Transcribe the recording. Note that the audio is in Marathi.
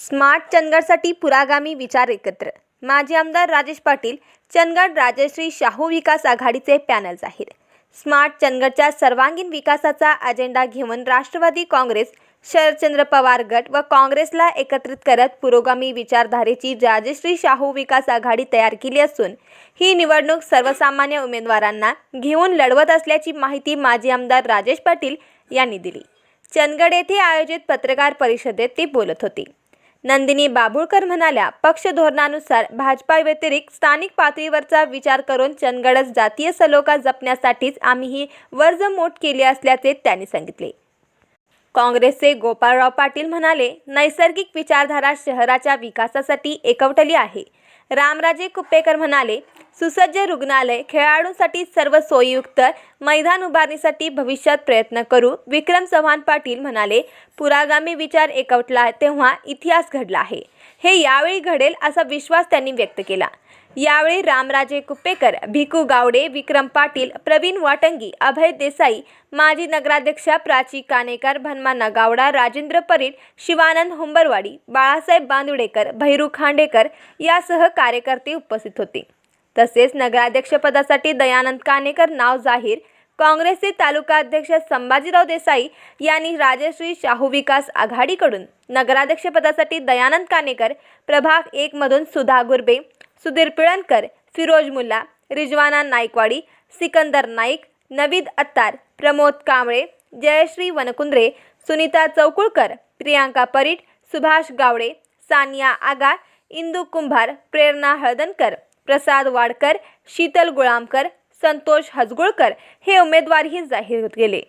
स्मार्ट चंदगडसाठी पुरागामी विचार एकत्र. माजी आमदार राजेश पाटील चंदगड राजश्री शाहू विकास आघाडीचे पॅनल जाहीर. स्मार्ट चंदगडच्या सर्वांगीण विकासाचा अजेंडा घेऊन राष्ट्रवादी काँग्रेस शरदचंद्र पवार गट व काँग्रेसला एकत्रित करत पुरोगामी विचारधारेची राजश्री शाहू विकास आघाडी तयार केली असून ही निवडणूक सर्वसामान्य उमेदवारांना घेऊन लढवत असल्याची माहिती माजी आमदार राजेश पाटील यांनी दिली. चंदगड येथे आयोजित पत्रकार परिषदेत ते बोलत होते. नंदिनी बाबुळकर म्हणाल्या पक्ष धोरणानुसार भाजपा व्यतिरिक्त स्थानिक पातळीवरचा विचार करून चंदगडच जातीय सलोखा जपण्यासाठीच आम्ही ही वर्जमोट केली असल्याचे त्यांनी सांगितले. काँग्रेसचे गोपाळराव पाटील म्हणाले नैसर्गिक विचारधारा शहराच्या विकासासाठी एकवटली आहे. रामराजे कुप्पेकर म्हणाले सुसज्ज रुग्णालय खेळाडूंसाठी सर्व सोयीयुक्त मैदान उभारणीसाठी भविष्यात प्रयत्न करू विक्रम चव्हाण पाटील म्हणाले पुरागामी विचार एकवटला तेव्हा इतिहास घडला आहे. हे यावेळी घडेल असा विश्वास त्यांनी व्यक्त केला. यावेळी रामराजे कुप्पेकर भिकू गावडे विक्रम पाटील प्रवीण वाटंगी अभय देसाई माजी नगराध्यक्षा प्राची कानेकर भन्माना गावडा राजेंद्र परीट शिवानंद हुंबरवाडी बाळासाहेब बांदुडेकर भैरू खांडेकर यासह कार्यकर्ते उपस्थित होते. तसेच नगराध्यक्षपदासाठी दयानंद कानेकर नाव जाहीर. काँग्रेसचे तालुका अध्यक्ष संभाजीराव देसाई यांनी राजश्री शाहू विकास आघाडीकडून नगराध्यक्षपदासाठी दयानंद कानेकर प्रभाग एकमधून सुधा गुरबे सुधीर पिळणकर फिरोज मुल्ला रिजवाना नाईकवाडी सिकंदर नाईक नवीद अत्तार प्रमोद कांबळे जयश्री वनकुंद्रे सुनीता चौकुळकर प्रियांका परीट सुभाष गावडे सानिया आगा इंदू कुंभार प्रेरणा हळदणकर प्रसाद वाडकर शीतल गुळामकर संतोष हजगुळकर हे उमेदवारही जाहीर होत गेले.